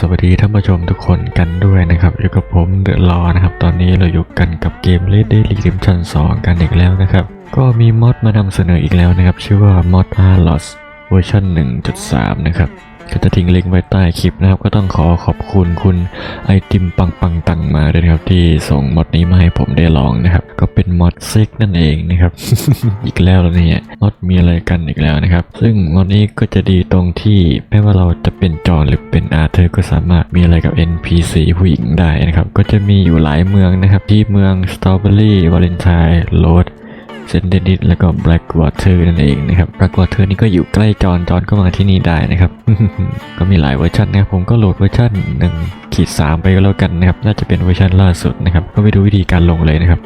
สวัสดีท่านผู้ชมทุกคนกันด้วยนะครับอยู่กับผมเดอะลอนะครับ ตอนนี้เราอยู่กันกับเกม Red Dead Redemption 2 กันอีกแล้วนะครับ ก็มีมอดมานำเสนออีกแล้วนะครับ ชื่อว่ามอด a l o s เวอร์ชัน1.3 นะครับ ก็จะทิ้งลิงก์ไว้ใต้คลิปนะครับ ก็ต้องขอขอบคุณคุณไอติมปังปังตังมาด้วยครับที่ส่งมอดนี้มาให้ผมได้ลองนะครับ ก็เป็นมอดซิกนั่นเองนะครับ อีกแล้วแล้วเนี่ยมอดมีอะไรกันอีกแล้วนะครับ ซึ่งมอดนี้ก็จะดีตรงที่ไม่ว่าเราจะเป็นจอห์นหรือเป็นอาร์เธอร์ก็สามารถมีอะไรกับ NPC ผู้หญิงได้นะครับ ก็จะมีอยู่หลายเมืองนะครับ ที่เมืองสตรอเบอรี่วาเลนไทน์โรด เซนเดนิดแล้วก็แบล็กวอเตอร์นั่นเองนะครับแบล็กวอเตอร์นี่ก็อยู่ใกล้จอนจอนก็มาที่นี่ได้นะครับ ก็มีหลายเวอร์ชันนะครับผมก็โหลดเวอร์ชัน1ขีด3ไปก็แล้วกันนะครับ น่าจะเป็นเวอร์ชันล่าสุดนะครับ ก็ไปดูวิธีการลงเลยนะครับ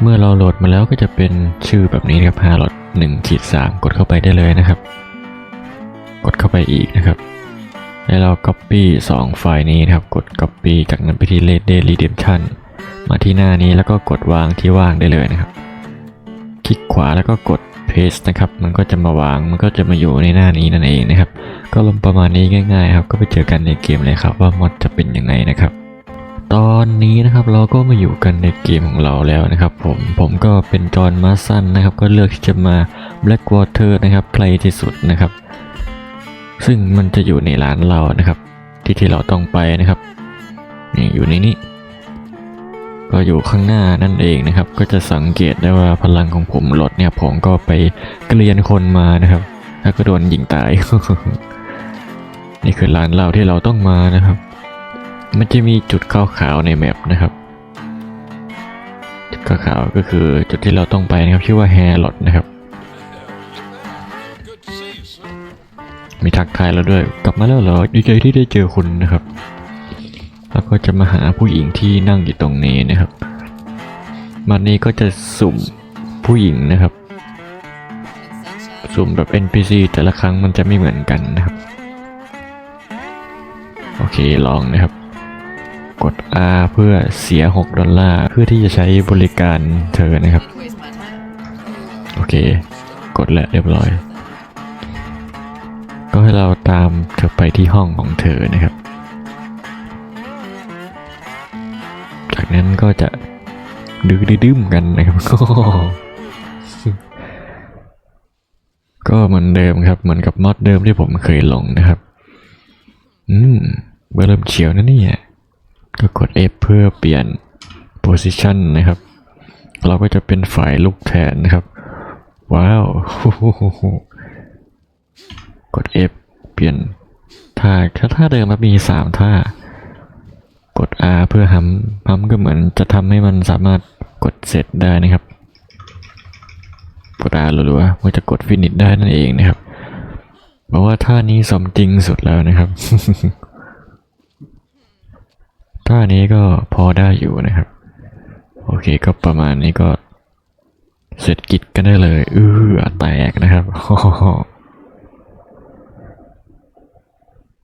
เมื่อเราโหลดมาแล้วก็จะเป็นชื่อแบบนี้นะครับฮาร์ลอด1ขีด3กดเข้าไปได้เลยนะครับ กดเข้าไปอีกนะครับแล้วเรา copy 2 ไฟล์นี้นะครับ กด copy จากนั้นไปที่ Red Dead Redemption มาที่หน้านี้แล้วก็กดวางที่ว่างได้เลยนะครับ ลิกขวาแล้วก็กด paste นะครับ มันก็จะมาวาง มันก็จะมาอยู่ในหน้านี้นั่นเองนะครับ ก็ลงประมาณนี้ง่ายๆครับ ก็ไปเจอกันในเกมเลยครับว่ามอดจะเป็นยังไงนะครับ ตอนนี้นะครับเราก็มาอยู่กันในเกมของเราแล้วนะครับ ผม ผมก็เป็นจอห์นมาสันนะครับ ก็เลือกที่จะมา Blackwater นะครับใกลที่สุดนะครับ ซึ่งมันจะอยู่ในร้านเรานะครับ ที่ที่เราต้องไปนะครับนี่อยู่ในนี้ ก็อยู่ข้างหน้านั่นเองนะครับ ก็จะสังเกตได้ว่าพลังของผมลดเนี่ยผมก็ไปเกลียนคนมานะครับแล้วก็โดนยิงตาย นี่คือร้านเหล้าที่เราต้องมานะครับ มันจะมีจุดขาวๆในแมปนะครับจุดขาวๆก็คือจุดที่เราต้องไปนะครับชื่อว่าแฮร์ลอดนะครับ มีทักทายเราด้วย กลับมาแล้วเหรอดีใจที่ได้เจอคุณนะครับ แล้วก็จะมาหาผู้หญิงที่นั่งอยู่ตรงนี้นะครับ มันนี้ก็จะสุ่มผู้หญิงนะครับ สุ่มแบบ NPC แต่ละครั้งมันจะไม่เหมือนกันนะครับ โอเคลองนะครับ กด R เพื่อเสีย 6 ดอลลาร์ เพื่อที่จะใช้บริการเธอนะครับ โอเค กดแล้วเรียบร้อย ก็ให้เราตามเธอไปที่ห้องของเธอนะครับ จากนั้นก็จะดื้อดื้มกันนะครับ ก็เหมือนเดิมครับ เหมือนกับมอดเดิมที่ผมเคยลงนะครับ อืมเริ่มเฉียวนะเนี่ยก็กด F เพื่อเปลี่ยน position นะครับ เราก็จะเป็นฝ่ายลูกแทนนะครับ ว้าว กด F เปลี่ยนท่าถ้าท่าเดิมมันมี 3 ท่า กด R เพื่อฮัมฮัมก็เหมือนจะทำให้มันสามารถกดเสร็จได้นะครับ กด R หรือว่าจะกดฟินิชได้นั่นเองนะครับเพราะว่าท่านี้สมจริงสุดแล้วนะครับท่านี้ก็พอได้อยู่นะครับ โอเคก็ประมาณนี้ก็เสร็จกิจกันได้เลย อื้อแตกนะครับ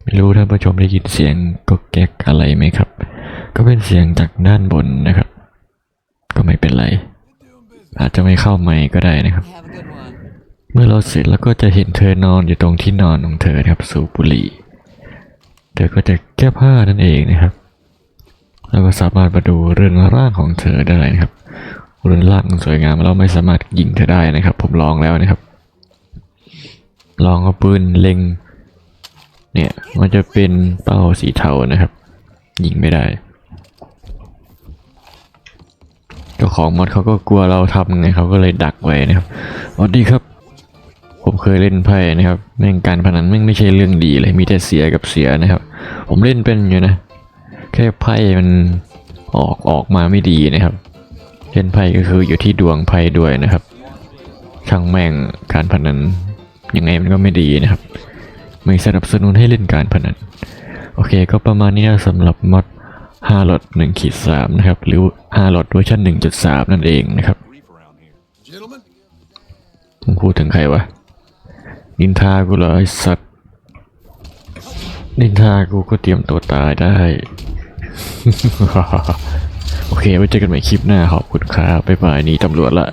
ไม่รู้ท่านผู้ชมได้ยินเสียงก็แก๊กอะไรไหมครับ ก็เป็นเสียงจากด้านบนนะครับ ก็ไม่เป็นไร อาจจะไม่เข้าไมค์ก็ได้นะครับ เมื่อเราเสร็จแล้วก็จะเห็นเธอนอนอยู่ตรงที่นอนของเธอครับสูบบุหรี่เธอก็จะแก้ผ้านั่นเองนะครับแล้วก็สามารถมาดูเรือนร่างของเธอได้นะครับ เรือนร่างสวยงามเราไม่สามารถยิงเธอได้นะครับ ผมลองแล้วนะครับ ลองเอาปืนเล็ง เนี่ยมันจะเป็นเป้าสีเทานะครับ ยิงไม่ได้เจ้าของมอดเขาก็กลัวเราทำไงเขาก็เลยดักไว้นะครับสวัสดีครับ ผมเคยเล่นไพ่นะครับแม่งการพนันแม่งไม่ใช่เรื่องดีเลยมีแต่เสียกับเสียนะครับ ผมเล่นเป็นอยู่นะ แค่ไพ่มันออกออกมาไม่ดีนะครับเล่นไพ่ก็คืออยู่ที่ดวงไพ่ด้วยนะครับช่างแม่งการพนันยังไงมันก็ไม่ดีนะครับ ไม่สนับสนุนให้เล่นการพนัน โอเคก็ประมาณนี้นะสำหรับมอด5ลด1ขีด3นะครับ หรือ5ลดเวอร์ชัน1.3 นั่นเองนะครับ Gentlemen, มึงพูดถึงใครวะ นินทากูเหรอไอ้สัตว์ นินทากูก็เตรียมตัวตายได้ โอเค ไว้เจอกันใหม่คลิปหน้าขอบคุณครับบ๊ายบายหนี่ตำรวจละ